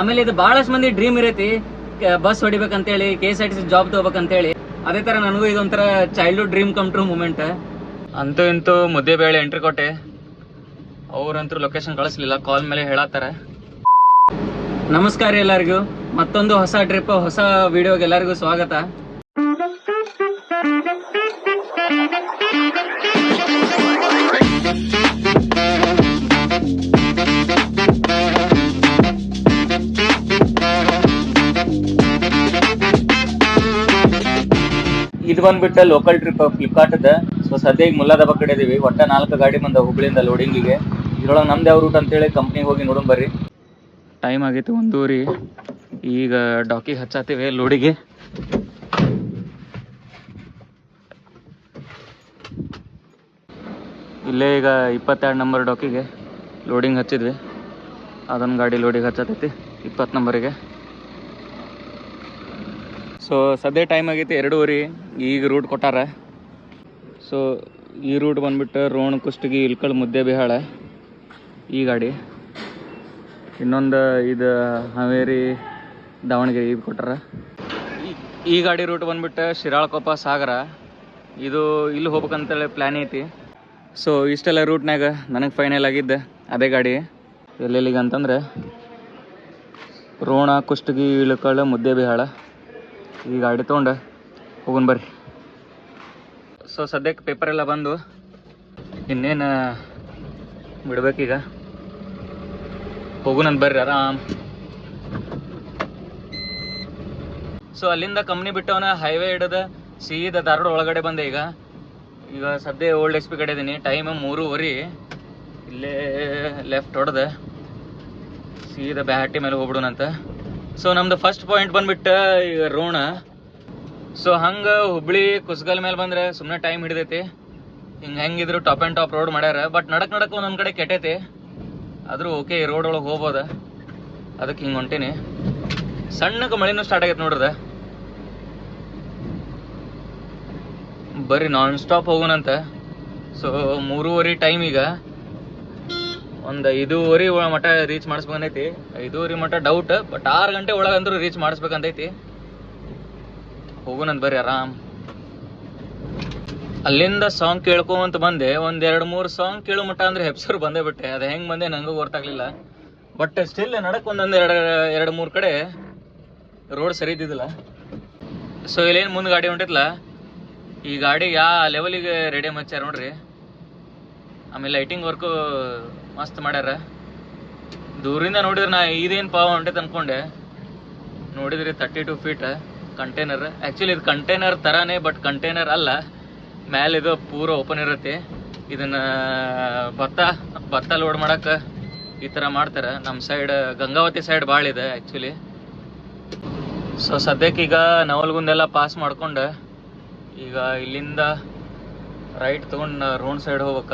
ಆಮೇಲೆ ಇದು ಬಹಳಷ್ಟು ಮಂದಿ ಡ್ರೀಮ್ ಇರೈತಿ. Bus ಹೊಡಿಬೇಕಂತೇಳಿ K S R T C job ತಗೋಬೇಕಂತೇಳಿ. ಅದೇ ತರ ನನಗೂ ಇದೊಂಥರ childhood dream come true moment ಅಂತೂ ಇಂತೂ ಮುದ್ದೆ ಬೇಳೆ ಎಂಟ್ರಿ ಕೊಟ್ಟೆ. ಅವ್ರಂತೂ ಲೊಕೇಶನ್ ಕಳಿಸ್ಲಿಲ್ಲ ಕಾಲ್ ಮೇಲೆ ಹೇಳತ್ತಾರೆ. ನಮಸ್ಕಾರ ಎಲ್ಲರಿಗೂ. ಮತ್ತೊಂದು ಹೊಸ ಟ್ರಿಪ್ ಹೊಸ ವಿಡಿಯೋಗೆ ಎಲ್ಲರಿಗೂ ಸ್ವಾಗತ. ಇದು ಬಂದ್ಬಿಟ್ಟು ಲೋಕಲ್ ಟ್ರಿಪ್ ಫ್ಲಿಪ್ಕಾರ್ಟ್ ಸೊ ಸದ್ಯ ಮುಲ್ಲಾ ಮುಲ್ಲಾದಬ ಕಡೆ ಇದೀವಿ ಒಟ್ಟ ನಾಲ್ಕು ಗಾಡಿ ಬಂದ ಹುಬ್ಳಿಯಿಂದ ಲೋಡಿಂಗಿಗೆ ಇದ್ರೊಳಗೆ ನಮ್ದು ಯಾವ ರೂಟ್ ಅಂತೇಳಿ ಕಂಪ್ನಿಗೆ ಹೋಗಿ ನೋಡೋಣ ಬರ್ರಿ. ಟೈಮ್ ಆಗೈತೆ ಒಂದೂರಿ ಈಗ ಡಾಕಿಗೆ ಹಚ್ಚಾತೀವಿ ಲೋಡಿಗೆ ಇಲ್ಲೇ ಈಗ ಇಪ್ಪತ್ತೆರಡು ನಂಬರ್ ಡಾಕಿಗೆ ಲೋಡಿಂಗ್ ಹಚ್ಚಿದ್ವಿ. ಅದೊಂದು ಗಾಡಿ ಲೋಡಿಗೆ ಹಚ್ಚತೈತಿ, ಇಪ್ಪತ್ತು ನಂಬರಿಗೆ ಸೊ ಸದ್ಯ ಟೈಮ್ ಆಗೈತಿ ಎರಡೂವರೆ, ಈಗ ರೂಟ್ ಕೊಟ್ಟಾರ. ಸೊ ಈ ರೂಟ್ ಬಂದ್ಬಿಟ್ಟು ರೋಣ, ಕುಷ್ಟಗಿ ಇಳ್ಕಳ್ ಮುದ್ದೆ, ಬಿಹಾಳ ಈ ಗಾಡಿ. ಇನ್ನೊಂದು ಇದು ಹಾವೇರಿ, ದಾವಣಗೆರೆ ಇದು ಕೊಟ್ಟಾರ. ಈ- ಗಾಡಿ ರೂಟ್ ಬಂದ್ಬಿಟ್ಟು ಶಿರಾಳಕೊಪ್ಪ, ಸಾಗರ. ಇದು ಇಲ್ಲಿ ಹೋಗ್ಬೇಕಂತೇಳಿ ಪ್ಲ್ಯಾನ್ ಐತಿ. ಸೊ ಇಷ್ಟೆಲ್ಲ ರೂಟ್ನಾಗ ನನಗೆ ಫೈನಲ್ ಆಗಿದ್ದೆ ಅದೇ ಗಾಡಿ. ಎಲ್ಲೆಲ್ಲಿಗೆ ಅಂತಂದ್ರೆ, ರೋಣ, ಕುಷ್ಟಗಿ, ಇಳ್ಕಲ್, ಮುದ್ದೆ, ಬಿಹಾಳ. ಈ ಗಾಡಿ ತೊಗೊಂಡು. ಹೋಗೋಣ ಬರ್ರಿ. ಸೊ ಸದ್ಯಕ್ಕೆ ಪೇಪರ್ ಎಲ್ಲ ಬಂದು ಇನ್ನೇನು ಬಿಡ್ಬೇಕೀಗ? ಹೋಗೋಣಂತ ಬರ್ರಿ, ಆರಾಮ್. ಸೊ ಅಲ್ಲಿಂದ ಕಂಪ್ನಿ ಬಿಟ್ಟವನ ಹೈವೇ ಹಿಡಿದ ಸೀದಾ ಧಾರವಾಡ ಒಳಗಡೆ ಬಂದೆ ಈಗ. ಈಗ ಸದ್ಯ ಓಲ್ಡ್ ಎಸ್ ಪಿ ಕಡೆ ಇದೀನಿ. ಟೈಮ್ ಮೂರುವರೆ. ಇಲ್ಲೇ ಲೆಫ್ಟ್ ಹೊಡೆದೆ. ಸೀದ ಬ್ಯಾಟಿ ಮೇಲೆ ಹೋಗ್ಬಿಡೋಣಂತ ಸೊ ನಮ್ದು ಫಸ್ಟ್ ಪಾಯಿಂಟ್ ಬಂದ್ಬಿಟ್ಟು ರೋಣ. ಸೊ ಹಂಗ ಹುಬ್ಳಿ ಕುಸ್ಗಲ್ ಮೇಲೆ ಬಂದ್ರೆ ಸುಮ್ಮನೆ ಟೈಮ್ ಹಿಡಿದೈತಿ. ಹಿಂಗೆ ಹೆಂಗಿದ್ರು ಟಾಪ್ ಆ್ಯಂಡ್ ಟಾಪ್ ರೋಡ್ ಮಾಡ್ಯಾರ. ಬಟ್ ನಡಕ್ ನಡಕ್ ಒಂದೊಂದು ಕಡೆ ಕೆಟ್ಟೈತಿ. ಆದರೂ ಓಕೆ ಈ ರೋಡ್ ಒಳಗೆ ಹೋಗ್ಬೋದ? ಅದಕ್ಕೆ ಹಿಂಗೆ ಹೊಂಟೀನಿ. ಸಣ್ಣಕ್ಕೆ ಮಳೆನೂ ಸ್ಟಾರ್ಟ್ ಆಗೈತೆ ನೋಡ್ರದ. ಬರೀ ನಾನ್ ಸ್ಟಾಪ್ ಹೋಗೋಣಂತ ಸೊ ಮೂರುವರೆ ಟೈಮ್ ಈಗ. ಒಂದು ಐದೂವರೆ ಒಳ ಮಟ ರೀಚ್ ಮಾಡಿಸ್ಬೇಕಂತೈತಿ. ಐದೂವರೆ ಮಟ ಡೌಟ್ ಬಟ್ ಆರು ಗಂಟೆ ಒಳಗಂದ್ರೂ ರೀಚ್ ಮಾಡಿಸ್ಬೇಕಂತೈತಿ. ಹೋಗೋಣಂತ ಬರ್ರಿ ಆರಾಮ್. ಅಲ್ಲಿಂದ ಸಾಂಗ್ ಕೇಳ್ಕೊಂತ ಬಂದೆ, ಒಂದ್ ಎರಡ್ ಮೂರ್ ಸಾಂಗ್ ಕೇಳು ಮಟ್ಟ ಅಂದ್ರೆ ಹೆಪ್ಸರ್ ಬಂದೇ ಬಿಟ್ಟೆ. ಅದು ಹೆಂಗ್ ಬಂದೆ ನಂಗೂ ಗೊತ್ತಾಗ್ಲಿಲ್ಲ. ಬಟ್ ಸ್ಟಿಲ್ ನಡಕ್ ಒಂದೊಂದ್ ಎರಡ್ ಎರಡ್ ಮೂರ್ ಕಡೆ ರೋಡ್ ಸರಿ ಇದ್ದಿದ್ದಿಲ್ಲ. ಸೊ ಇಲ್ಲೇನ್ ಮುಂದ್ ಗಾಡಿ ಹೊಂಟಿತ್ಲ ಈ ಗಾಡಿ ಯಾ ಲೆವೆಲಿಗೆ ರೆಡಿ ಹಚ್ಚಾರ ನೋಡ್ರಿ. ಆಮೇಲೆ ಲೈಟಿಂಗ್ ವರ್ಕು ಮಸ್ತ್ ಮಾಡ್ಯಾರ. ದೂರಿಂದ ನೋಡಿದ್ರೆ ನಾ ಇದೇನು ಪಾವ ಹೊಂಟೈತೆ ಅನ್ಕೊಂಡೆ ನೋಡಿದ್ರಿ thirty two feet container actually ಇದು ಕಂಟೈನರ್ ಥರನೇ ಬಟ್ ಕಂಟೈನರ್ ಅಲ್ಲ. ಮ್ಯಾಲೆ ಇದು ಪೂರ ಓಪನ್ ಇರುತ್ತೆ. ಇದನ್ನು ಭತ್ತ ಭತ್ತ ಲೋಡ್ ಮಾಡಕ್ಕೆ ಈ ಥರ ಮಾಡ್ತಾರೆ. ನಮ್ಮ ಸೈಡ್ ಗಂಗಾವತಿ ಸೈಡ್ ಭಾಳ ಇದೆ ಆ್ಯಕ್ಚುಲಿ ಸೊ ಸದ್ಯಕ್ಕೀಗ ನವಲ್ಗುಂದೆಲ್ಲ ಪಾಸ್ ಮಾಡ್ಕೊಂಡು. ಈಗ ಇಲ್ಲಿಂದ ರೈಟ್ ತೊಗೊಂಡು ರೋಡ್ ಸೈಡ್ ಹೋಗ್ಬೇಕ.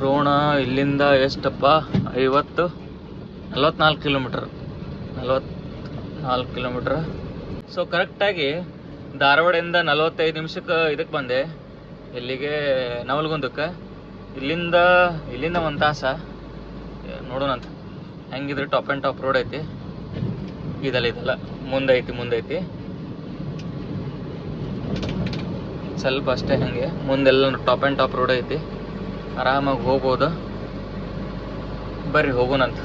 ರೋಣ ಇಲ್ಲಿಂದ ಎಷ್ಟಪ್ಪ? ಐವತ್ತು, ನಲವತ್ನಾಲ್ಕು ಕಿಲೋಮೀಟರ್. ನಲವತ್ನಾಲ್ಕು ಕಿಲೋಮೀಟ್ರ್. ಸೊ ಕರೆಕ್ಟಾಗಿ ಧಾರವಾಡದಿಂದ ನಲವತ್ತೈದು ನಿಮಿಷಕ್ಕೆ ಇದಕ್ಕೆ ಬಂದೆ. ಇಲ್ಲಿಗೆ ನವಲ್ಗುಂದಕ್ಕೆ. ಇಲ್ಲಿಂದ ಇಲ್ಲಿಂದ ಒಂದು ತಾಸ. ನೋಡೋಣಂತ ಹೆಂಗಿದ್ರೆ ಟಾಪ್ ಆ್ಯಂಡ್ ಟಾಪ್ ರೋಡ್ ಐತಿ. ಇದಲ್ಲ ಇದಲ್ಲ. ಮುಂದೈತಿ ಮುಂದೈತಿ. ಸ್ವಲ್ಪ ಅಷ್ಟೇ ಹಂಗೆ. ಮುಂದೆಲ್ಲ ಟಾಪ್ ಆ್ಯಂಡ್ ಟಾಪ್ ರೋಡ್ ಐತಿ. ಆರಾಮಾಗಿ ಹೋಗ್ಬೋದು? ಬರ್ರಿ ಹೋಗೋಣಂತ.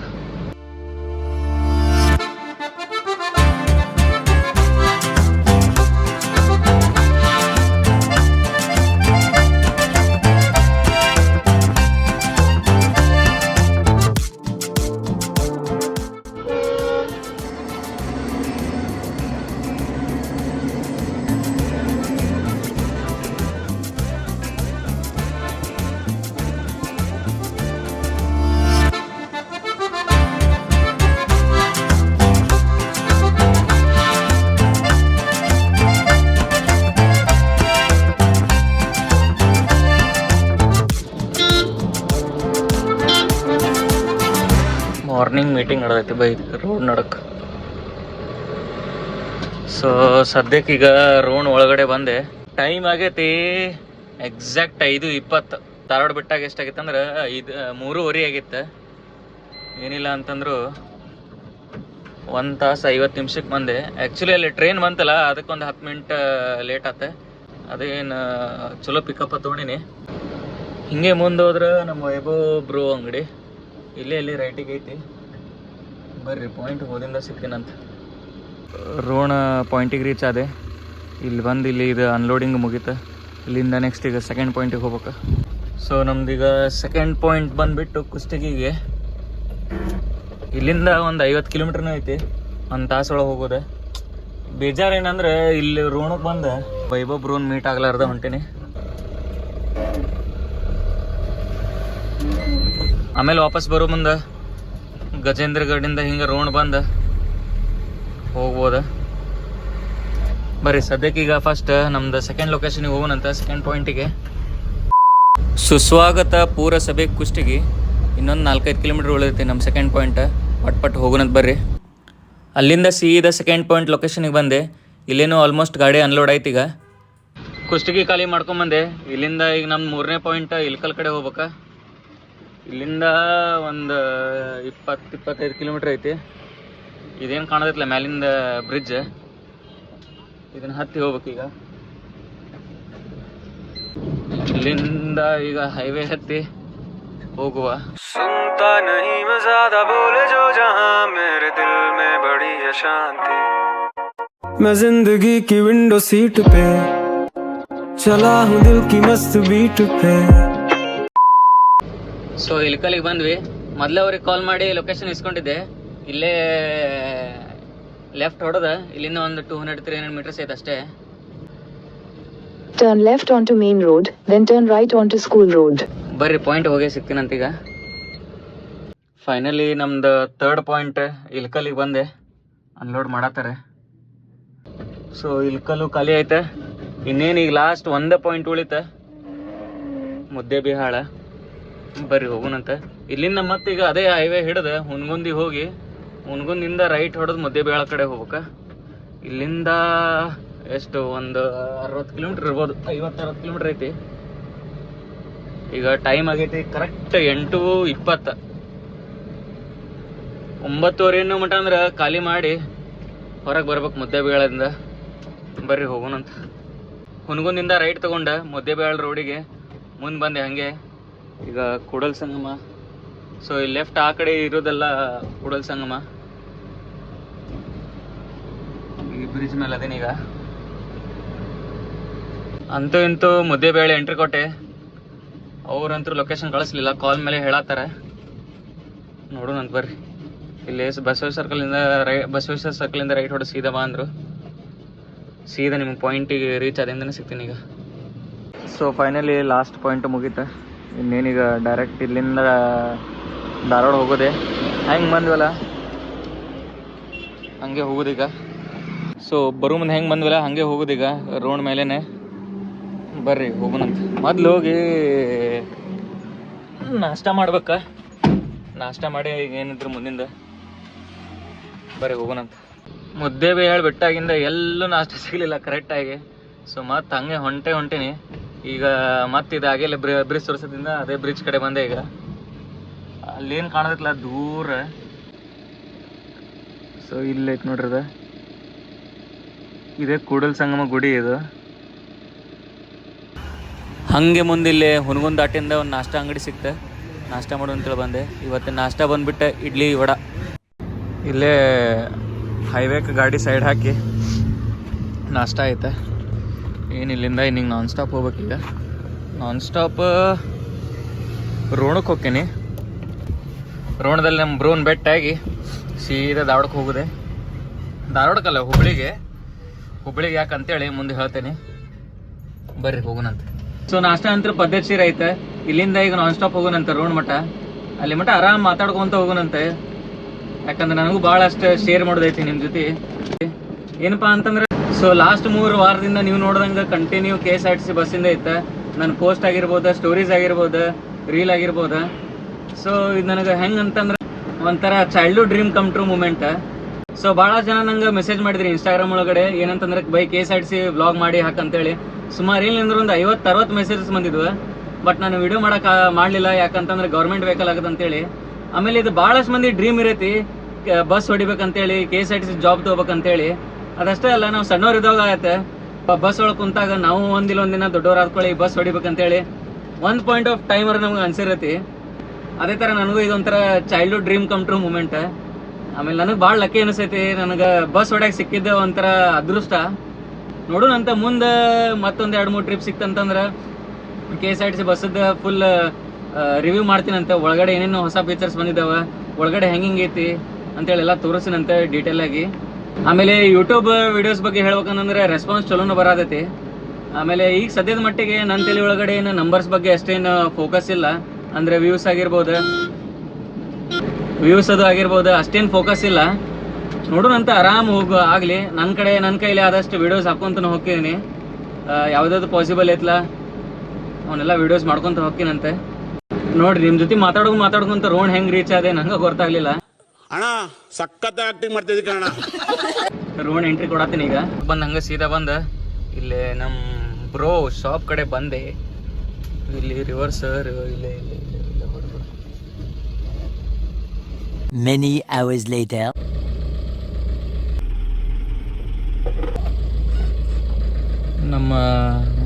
ಮಾರ್ನಿಂಗ್ ಮೀಟಿಂಗ್ ನಡೆದೈತಿ ಬೈ ರೋಡ್ ನಡಕ್. ಸೊ ಈಗ ರೋಡ್ ಒಳಗಡೆ ಬಂದೆ. ಟೈಮ್ ಆಗೈತಿ ಎಕ್ಸಾಕ್ಟ್ ಐದು ಇಪ್ಪತ್ತು. ಧಾರವಾಡ ಬಿಟ್ಟಾಗ ಎಷ್ಟಾಗಿತ್ತು ಅಂದ್ರೆ ಐದು ಮೂರುವರೆ ಆಗಿತ್ತು ಏನಿಲ್ಲ ಅಂತಂದ್ರು ಒಂದು ತಾಸು ಐವತ್ತು ನಿಮಿಷಕ್ಕೆ ಬಂದೆ. ಆ್ಯಕ್ಚುಲಿ ಅಲ್ಲಿ ಟ್ರೈನ್ ಬಂತಲ್ಲ, ಅದಕ್ಕೊಂದು ಹತ್ತು ಮಿನಿಟ್ ಲೇಟ್ ಆತ. ಅದೇನು ಚಲೋ ಪಿಕಪ್ ತೊಗೊಂಡಿನಿ. ಹಿಂಗೆ ಮುಂದೆ ಹೋದ್ರೆ ನಮ್ಮ ವೈಭವ್ ಬ್ರೋ ಅಂಗಡಿ. ಇಲ್ಲೇ, ಇಲ್ಲಿ ರೈಟಿಗೆ ಐತಿ. ಬರ್ರಿ ಪಾಯಿಂಟ್ ಹೋದಿಂದ ಸಿಗ್ತೀನಂತ. ರೋಣ ಪಾಯಿಂಟಿಗೆ ರೀಚ್ ಆದೆ. ಇಲ್ಲಿ ಬಂದು ಇಲ್ಲಿ ಇದು ಅನ್ಲೋಡಿಂಗ್ ಮುಗೀತು. ಇಲ್ಲಿಂದ ನೆಕ್ಸ್ಟ್ ಈಗ ಸೆಕೆಂಡ್ ಪಾಯಿಂಟಿಗೆ ಹೋಗ್ಬೇಕು. ಸೊ ನಮ್ದೀಗ ಸೆಕೆಂಡ್ ಪಾಯಿಂಟ್ ಬಂದುಬಿಟ್ಟು ಕುಷ್ಟಗಿಗೆ ಇಲ್ಲಿಂದ ಒಂದು ಐವತ್ತು ಕಿಲೋಮೀಟ್ರ್ನೂ ಐತಿ. ಒಂದು ತಾಸೊಳಗೆ ಹೋಗೋದೆ. ಬೇಜಾರು ಏನಂದ್ರೆ ಇಲ್ಲಿ ರೋಣಕ್ಕೆ ಬಂದು. ವೈಭವ್ ಮೀಟ್ ಆಗ್ಲಾರ್ದ ಹೊಂಟೀನಿ. ಆಮೇಲೆ ವಾಪಸ್ ಬರೋ ಮುಂದೆ. ಗಜೇಂದ್ರಗಢಿಂದ ಹಿಂಗೆ ರೋಣ ಬಂದು ಹೋಗ್ಬೋದ? ಬರ್ರಿ, ಸದ್ಯಕ್ಕೆ ಈಗ ಫಸ್ಟ್ ನಮ್ದು ಸೆಕೆಂಡ್ ಲೊಕೇಶನಿಗೆ ಹೋಗೋಣಂತ ಸೆಕೆಂಡ್ ಪಾಯಿಂಟಿಗೆ ಸುಸ್ವಾಗತ ಪೂರಸಭೆ ಕುಷ್ಟಗಿ. ಇನ್ನೊಂದು ನಾಲ್ಕೈದು ಕಿಲೋಮೀಟ್ರ್ ಉಳಿದೈತಿ ನಮ್ಮ ಸೆಕೆಂಡ್ ಪಾಯಿಂಟ್ ಪಟ್ ಪಟ್ ಹೋಗೋಣಂತ ಬರ್ರಿ. ಅಲ್ಲಿಂದ ಸೀದಾ ಸೆಕೆಂಡ್ ಪಾಯಿಂಟ್ ಲೊಕೇಶನಿಗೆ ಬಂದೆ. ಇಲ್ಲೇನು ಆಲ್ಮೋಸ್ಟ್ ಗಾಡಿ ಅನ್ಲೋಡ್ ಆಯ್ತು ಈಗ. ಕುಷ್ಟಗಿ ಖಾಲಿ ಮಾಡ್ಕೊಂಬಂದೆ ಇಲ್ಲಿಂದ ಈಗ ನಮ್ಮ ಮೂರನೇ ಪಾಯಿಂಟ್ ಇಲ್ಕಲ್ ಕಡೆ ಹೋಗ್ಬೇಕಾ? ಇಲ್ಲಿಂದ ಒಂದು ಇಪ್ಪತ್ತು ಇಪ್ಪತ್ತೈದು ಕಿಲೋಮೀಟ್ರ್ ಐತಿ ಇದೇನು ಕಾಣದೈತಲ್ಲ ಮ್ಯಾಲಿಂದ ಬ್ರಿಡ್ಜ್ ಇದನ್ನ ಹತ್ತಿ ಹೋಗ್ಬೇಕೀಗ ಇಲ್ಲಿಂದ ಈಗ ಹೈವೇ ಹತ್ತಿ ಹೋಗುವ सुनता नहीं मैं ज्यादा बोले जो जहां मेरे दिल में बड़ी अशांति मैं जिंदगी की विंडो सीट पे चला हूँ दिल की मस्त बीट पे ಸೊ ಇಲ್ಕಲಿಗೆ ಬಂದ್ವಿ. ಮೊದಲೇ ಅವ್ರಿಗೆ ಕಾಲ್ ಮಾಡಿ ಲೊಕೇಶನ್ ಇಸ್ಕೊಂಡಿದ್ದೆ. ಇಲ್ಲೇ ಲೆಫ್ಟ್ ಹೊಡೆದ. ಇಲ್ಲಿಂದ ಒಂದು two hundred three hundred meters ಐತೆ ಅಷ್ಟೇ. Turn left on to main road then turn right on to school road ಬರ್ರಿ ಪಾಯಿಂಟ್ ಹೋಗೇ ಸಿಗ್ತೀನಂತೀಗ ಫೈನಲಿ ನಮ್ದು ತರ್ಡ್ ಪಾಯಿಂಟ್ ಇಲ್ಕಲ್ಲಿಗೆ ಬಂದೆ. ಅನ್ಲೋಡ್ ಮಾಡತ್ತಾರೆ. ಸೊ ಇಲ್ಕಲ್ಲು ಖಾಲಿ ಐತೆ. ಇನ್ನೇನು ಈಗ ಲಾಸ್ಟ್ ಒಂದೇ ಪಾಯಿಂಟ್ ಉಳಿತ. ಮುದ್ದೆ ಬಿಹಾಳ. ಬರ್ರಿ ಹೋಗೋಣಂತ ಇಲ್ಲಿಂದ ಮತ್ತೀಗ ಅದೇ ಹೈವೇ ಹಿಡಿದು ಹುನ್ಗುಂದಿಗೆ ಹೋಗಿ ಹುನ್ಗುಂದಿಂದ ರೈಟ್ ಹೊಡೆದು ಮುದ್ದೆ ಬಿಹಾಳ ಕಡೆ ಹೋಗ್ಬೇಕ. ಇಲ್ಲಿಂದ ಎಷ್ಟು, ಒಂದು ಅರವತ್ತು ಕಿಲೋಮೀಟ್ರ್ ಇರ್ಬೋದು ಐವತ್ತು ಅರವತ್ತು ಕಿಲೋಮೀಟ್ರ್ ಐತಿ. ಈಗ ಟೈಮ್ ಆಗೈತಿ ಕರೆಕ್ಟ್ ಎಂಟು ಇಪ್ಪತ್ತ. ಒಂಬತ್ತುವರೆ ಏನು ಮಟ ಅಂದ್ರೆ ಖಾಲಿ ಮಾಡಿ ಹೊರಗೆ ಬರ್ಬೇಕು ಮುದ್ದೆಬೇಳದಿಂದ ಬರ್ರಿ ಹೋಗೋಣಂತ ಹುನಗುಂದಿಂದ ರೈಟ್ ತಗೊಂಡ ಮುದ್ದೆಬೇಳ ರೋಡಿಗೆ ಮುಂದೆ ಬಂದೆ ಹಾಗೆ. ಈಗ ಕೂಡಲ್ ಸಂಗಮ. ಸೊ ಇಲ್ಲಿ ಲೆಫ್ಟ್ ಆ ಕಡೆ ಇರೋದೆಲ್ಲ ಕೂಡಲ್ ಸಂಗಮ. ಈ ಬ್ರಿಡ್ಜ್ ಮೇಲೆ ಅದೇನೀಗ ಅಂತೂ ಇಂತೂ ಮುದ್ದೆಬೇಳೆ ಎಂಟ್ರಿ ಕೊಟ್ಟೆ ಅವ್ರಂತೂ ಲೊಕೇಶನ್ ಕಳಿಸ್ಲಿಲ್ಲ ಕಾಲ್ ಮೇಲೆ ಹೇಳತ್ತಾರೆ. ನೋಡೋಣಂತ ಬರ್ರಿ. ಇಲ್ಲಿ ಬಸವ ಬಸವೇಶ್ವರ ಸರ್ಕಲಿಂದ ರೈ, ಬಸವೇಶ್ವರ ಸರ್ಕಲಿಂದ ರೈಟ್ ಹೊಡೆದು ಸೀದಾ ಬಾ ಅಂದರು. ಸೀದಾ ನಿಮ್ಮ ಪಾಯಿಂಟಿಗೆ ರೀಚ್ ಆದಿಂದನೇ ಸಿಗ್ತೀನಿ ಈಗ. ಸೊ ಫೈನಲಿ ಲಾಸ್ಟ್ ಪಾಯಿಂಟ್ ಮುಗೀತು. ಇನ್ನೇನೀಗ ಡೈರೆಕ್ಟ್ ಇಲ್ಲಿಂದ ಧಾರವಾಡ ಹೋಗೋದೆ. ಹೆಂಗೆ ಬಂದ್ವಲ್ಲ? ಹಂಗೆ ಹೋಗೋದೀಗ. ಸೊ ಬರೋ ಮುಂದೆ ಹೆಂಗೆ ಬಂದ್ವಲ್ಲ? ಹಂಗೆ ಹೋಗೋದೀಗ ರೋಡ್ ಮೇಲೇನೆ. ಬರ್ರಿ ಹೋಗೋಣಂತ ಮೊದ್ಲು ಹೋಗಿ ನಾಷ್ಟ ಮಾಡ್ಬೇಕ. ನಾಷ್ಟ ಮಾಡಿ ಈಗ ಏನಿದ್ರು ಮುಂದಿಂದ. ಬರ್ರಿ ಹೋಗೋಣಂತ ಮುದ್ದೆ ಬೇಳೆ ಬಿಟ್ಟಾಗಿಂದ ಎಲ್ಲೂ ನಾಷ್ಟ ಸಿಗಲಿಲ್ಲ ಕರೆಕ್ಟಾಗಿ ಸೊ ಮತ್ತೆ ಹಂಗೆ ಹೊಂಟೆ ಹೊಂಟೀನಿ. ಈಗ ಮತ್ತೆ ಇದು ಆಗಿಲ್ಲ ಬ್ರಿ ಬ್ರಿಡ್ಜ್ ತೋರಿಸೋದ್ರಿಂದ ಅದೇ ಬ್ರಿಡ್ಜ್ ಕಡೆ ಬಂದೆ ಈಗ. ಅಲ್ಲೇನು ಕಾಣೋದಿಲ್ಲ, ದೂರ. ಸೊ ಇಲ್ಲೈತೆ ನೋಡ್ರಿ ಅದು. ಇದೇ ಕೂಡಲ್ ಸಂಗಮ ಗುಡಿ ಇದು. ಹಾಗೆ ಮುಂದೆ ಇಲ್ಲಿ ಹುನಗುಂದ ದಾಟಿಂದ ಒಂದು ನಾಷ್ಟ ಅಂಗಡಿ ಸಿಕ್ತೆ. ನಾಷ್ಟ ಮಾಡು ಅಂತೇಳಿ ಬಂದೆ. ಇವತ್ತಿನ ನಾಷ್ಟ ಬಂದ್ಬಿಟ್ಟೆ ಇಡ್ಲಿ ವಡ. ಇಲ್ಲೇ ಹೈವೇಕ್ ಗಾಡಿ ಸೈಡ್ ಹಾಕಿ ನಾಷ್ಟ ಐತೆ ಏನು ಇಲ್ಲಿಂದ ಇನ್ನಿಂಗೆ ನಾನ್ ಸ್ಟಾಪ್ ಹೋಗ್ಬೇಕೀಗ. ನಾನ್ ಸ್ಟಾಪ್ ರೋಣಕ್ಕೆ ಹೋಗ್ತೀನಿ. ರೋಣದಲ್ಲಿ ನಮ್ಮ ಬ್ರೋನ್ ಬೆಟ್ಟಾಗಿ ಸೀದಾ ಧಾರವಾಡಕ್ಕೆ ಹೋಗುದೆ. ಧಾರವಾಡಕ್ಕಲ್ಲ, ಹುಬ್ಳಿಗೆ. ಹುಬ್ಳಿಗೆ ಯಾಕೆ ಅಂತೇಳಿ ಮುಂದೆ ಹೇಳ್ತೇನೆ. ಬರ್ರಿ ಹೋಗೋಣಂತ ಸೊ ನಾಷ್ಟ ನಂತರ ಪದ್ಧತಿ ಸೀರೆ ಐತೆ. ಇಲ್ಲಿಂದ ಈಗ ನಾನ್ ಸ್ಟಾಪ್ ಹೋಗೋಣಂತ ರೋಣ ಮಠ. ಅಲ್ಲಿ ಮಠ ಆರಾಮ್ ಮಾತಾಡ್ಕೊಂತ ಹೋಗೋಣಂತೆ ಯಾಕಂದ್ರೆ ನನಗೂ ಭಾಳಷ್ಟು ಶೇರ್ ಮಾಡೋದೈತಿ ನಿಮ್ಮ ಜೊತೆ. ಏನಪ್ಪಾ ಅಂತಂದ್ರೆ ಸೊ ಲಾಸ್ಟ್ ಮೂರು ವಾರದಿಂದ ನೀವು ನೋಡ್ದಂಗೆ continue K S R T C ಬಸ್ಸಿಂದ ಐತೆ ನನ್ನ ಪೋಸ್ಟ್ ಆಗಿರ್ಬೋದು ಸ್ಟೋರೀಸ್ ಆಗಿರ್ಬೋದು ರೀಲ್ ಆಗಿರ್ಬೋದು. ಸೊ ಇದು ನನಗೆ ಹೆಂಗೆ ಅಂತಂದ್ರೆ ಒಂಥರ childhood dream come true moment so ಭಾಳ ಜನ ನಂಗೆ ಮೆಸೇಜ್ ಮಾಡಿದ್ರಿ ಇನ್ಸ್ಟಾಗ್ರಾಮ್ ಒಳಗಡೆ. ಏನಂತಂದ್ರೆ, by K S R T C vlog ಮಾಡಿ ಹಾಕಂತೇಳಿ ಸುಮಾರು ಏನಿಲ್ಲ ಒಂದು ಐವತ್ತು ಅರವತ್ತು ಮೆಸೇಜಸ್ ಬಂದಿದ್ವು. ಬಟ್ ನಾನು ವಿಡಿಯೋ ಮಾಡೋಕೆ ಮಾಡಲಿಲ್ಲ. ಯಾಕಂತಂದ್ರೆ ಗೌರ್ಮೆಂಟ್ ವೆಹಿಕಲ್ ಆಗುತ್ತೆ ಅಂತೇಳಿ. ಆಮೇಲೆ ಇದು ಭಾಳಷ್ಟು ಮಂದಿ ಡ್ರೀಮ್ ಇರೈತಿ. Bus ಹೊಡಿಬೇಕಂತೇಳಿ K S R T C job ತೊಗೋಬೇಕಂತೇಳಿ. ಅದಷ್ಟೇ ಅಲ್ಲ, ನಾವು ಸಣ್ಣವ್ರು ಇದ್ದಾಗ ಆಗತ್ತೆ. ಬಸ್ ಒಳಗೆ ಕುಂತಾಗ ನಾವು ಒಂದಿಲ್ಲ ಒಂದಿನ ದೊಡ್ಡವ್ರು ಆದ್ಕೊಳ್ಳಿ ಬಸ್ ಹೊಡಿಬೇಕಂತೇಳಿ ಒಂದು ಪಾಯಿಂಟ್ ಆಫ್ ಟೈಮರ್ ನಮ್ಗೆ ಅನ್ಸಿರತಿ ಅದೇ ಥರ ನನಗೂ ಇದೊಂಥರ childhood dream come true moment ಆಮೇಲೆ ನನಗೆ ಭಾಳ ಲಕ್ಕಿ ಅನಿಸೈತಿ. ನನಗೆ ಬಸ್ ಹೊಡ್ಯಾಕ ಸಿಕ್ಕಿದ್ದ ಒಂಥರ ಅದೃಷ್ಟ. ನೋಡೋಣ ಅಂತ ಮುಂದೆ ಮತ್ತೊಂದು ಎರಡು ಮೂರು trip ಸಿಕ್ತಂತಂದ್ರೆ K S R T C full review ಮಾಡ್ತೀನಂತೆ. ಒಳಗಡೆ ಏನೇನು ಹೊಸ ಫೀಚರ್ಸ್ ಬಂದಿದ್ದಾವೆ. ಒಳಗಡೆ ಹೆಂಗೆ ಐತಿ ಅಂತೇಳಿ ಎಲ್ಲ ತೋರಿಸಿನಂತೆ ಡೀಟೇಲ್ ಆಗಿ. ಆಮೇಲೆ ಯೂಟ್ಯೂಬ್ ವಿಡಿಯೋಸ್ ಬಗ್ಗೆ ಹೇಳ್ಬೇಕಂದ್ರೆ ರೆಸ್ಪಾನ್ಸ್ ಚಲೋನು ಬರತೈತಿ. ಆಮೇಲೆ ಈಗ ಸದ್ಯದ ಮಟ್ಟಿಗೆ ನನ್ನ ತಲೆ ಒಳಗಡೆ ಏನು ನಂಬರ್ಸ್ ಬಗ್ಗೆ ಅಷ್ಟೇನು ಫೋಕಸ್ ಇಲ್ಲ. ಅಂದ್ರೆ ವ್ಯೂಸ್ ಆಗಿರ್ಬೋದು ವ್ಯೂಸ್ ಅದು ಆಗಿರ್ಬೋದು ಅಷ್ಟೇನು ಫೋಕಸ್ ಇಲ್ಲ. ನೋಡೋಣಂತ ಆರಾಮ್ ಹೋಗು, ಆಗಲಿ. ನನ್ನ ಕಡೆ ನನ್ನ ಕೈಲಿ ಆದಷ್ಟು ವಿಡಿಯೋಸ್ ಹಾಕೊಂತ ಹೋಗ್ತೀನಿ. ಯಾವುದಾದ್ರು ಪಾಸಿಬಲ್ ಐತ್ಲ? ಅವನ್ನೆಲ್ಲ ವಿಡಿಯೋಸ್ ಮಾಡ್ಕೊಂತ ಹೋಗ್ತೀನಂತೆ. ನೋಡ್ರಿ ನಿಮ್ಮ ಜೊತೆ ಮಾತಾಡೋದು ಮಾತಾಡ್ಕೊಂತ ರೋಣ್ ಹೆಂಗ್ ರೀಚ್ ಆದೆ ನಂಗೆ ಗೊತ್ತಾಗ್ಲಿಲ್ಲ. ಅಣ್ಣ ಸಖತ್ ಆಕ್ಟಿಂಗ್ ಮಾಡ್ತಿದ್ದಿ ಕಣ ರೋಡ್ ಎಂಟ್ರಿ ಕೊಡತ್ತೀನಿ ಈಗ. ಬಂದ್ ಹಂಗ ಸೀದಾ ಬಂದ. ಇಲ್ಲಿ ನಮ್ ಬ್ರೋ ಶಾಪ್ ಕಡೆ ಬಂದೆ. ಇಲ್ಲಿ ರಿವರ್ಸ್ ಇಲ್ಲಿ ಇಲ್ಲಿ ಮೆನಿ hours later. ನಮ್ಮ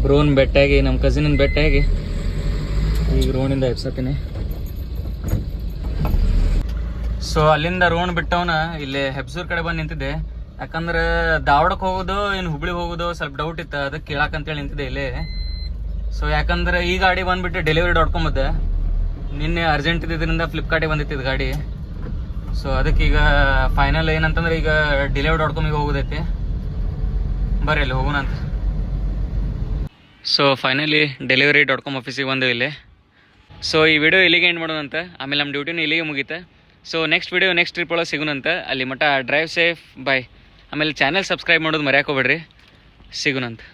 ಬ್ರೋನ್ ಬೆಟ್ಟಾಗಿ ನಮ್ಮ ಕಸಿನ್ ಬೆಟ್ಟಾಗಿ ಈಗ ರೋಣಿಂದ ಎಬ್ಸತ್ತೀನಿ. ಸೊ ಅಲ್ಲಿಂದ ರೋಣ್ ಬಿಟ್ಟವನ ಇಲ್ಲಿ ಹೆಬ್ಸೂರ್ ಕಡೆ ಬಂದು ನಿಂತಿದ್ದೆ. ಯಾಕಂದ್ರೆ ಧಾರವಾಡಕ್ಕೆ ಹೋಗೋದು, ಏನು ಹುಬ್ಳಿಗೆ ಹೋಗೋದು ಸ್ವಲ್ಪ ಡೌಟ್ ಇತ್ತು. ಅದಕ್ಕೆ ಕೇಳಾಕಂತೇಳಿ ನಿಂತಿದ್ದೆ ಇಲ್ಲಿ. ಸೊ ಯಾಕಂದ್ರೆ ಈ ಗಾಡಿ ಬಂದ್ಬಿಟ್ಟು ಡೆಲಿವರಿ ಡಾಟ್ ಕಾಮ್ ಅದ. ನಿನ್ನೆ ಅರ್ಜೆಂಟ್ ಇದ್ದಿದ್ದರಿಂದ ಫ್ಲಿಪ್ಕಾರ್ಟಿಗೆ ಬಂದಿತ್ತು ಗಾಡಿ. ಸೊ ಅದಕ್ಕೆ ಈಗ ಫೈನಲ್ ಏನಂತಂದ್ರೆ ಈಗ ಡೆಲಿವರಿ ಡಾಟ್ ಕಾಮಿಗೆ ಹೋಗೋದೈತಿ. ಬರ್ರಿ ಅಲ್ಲಿ ಹೋಗೋಣ ಅಂತ. So finally delivery dot com ಆಫೀಸಿಗೆ ಬಂದು ಇಲ್ಲಿ. ಸೊ ಈ ವಿಡಿಯೋ ಇಲ್ಲಿಗೆ ಎಂಡ್ ಮಾಡೋದಂತೆ ಆಮೇಲೆ ನಮ್ಮ ಡ್ಯೂಟಿನೂ ಇಲ್ಲಿಗೆ ಮುಗೀತೆ. So next video next trip ಒಳಗೆ ಸಿಗುನಂತೆ. ಅಲ್ಲಿ ಮಟ್ಟ ಡ್ರೈವ್ ಸೇಫ್ ಬಾಯ್ ಆಮೇಲೆ ಚಾನಲ್ ಸಬ್ಸ್ಕ್ರೈಬ್ ಮಾಡೋದು ಮರ್ಯಾಕೆ ಸಿಗುನಂತೆ.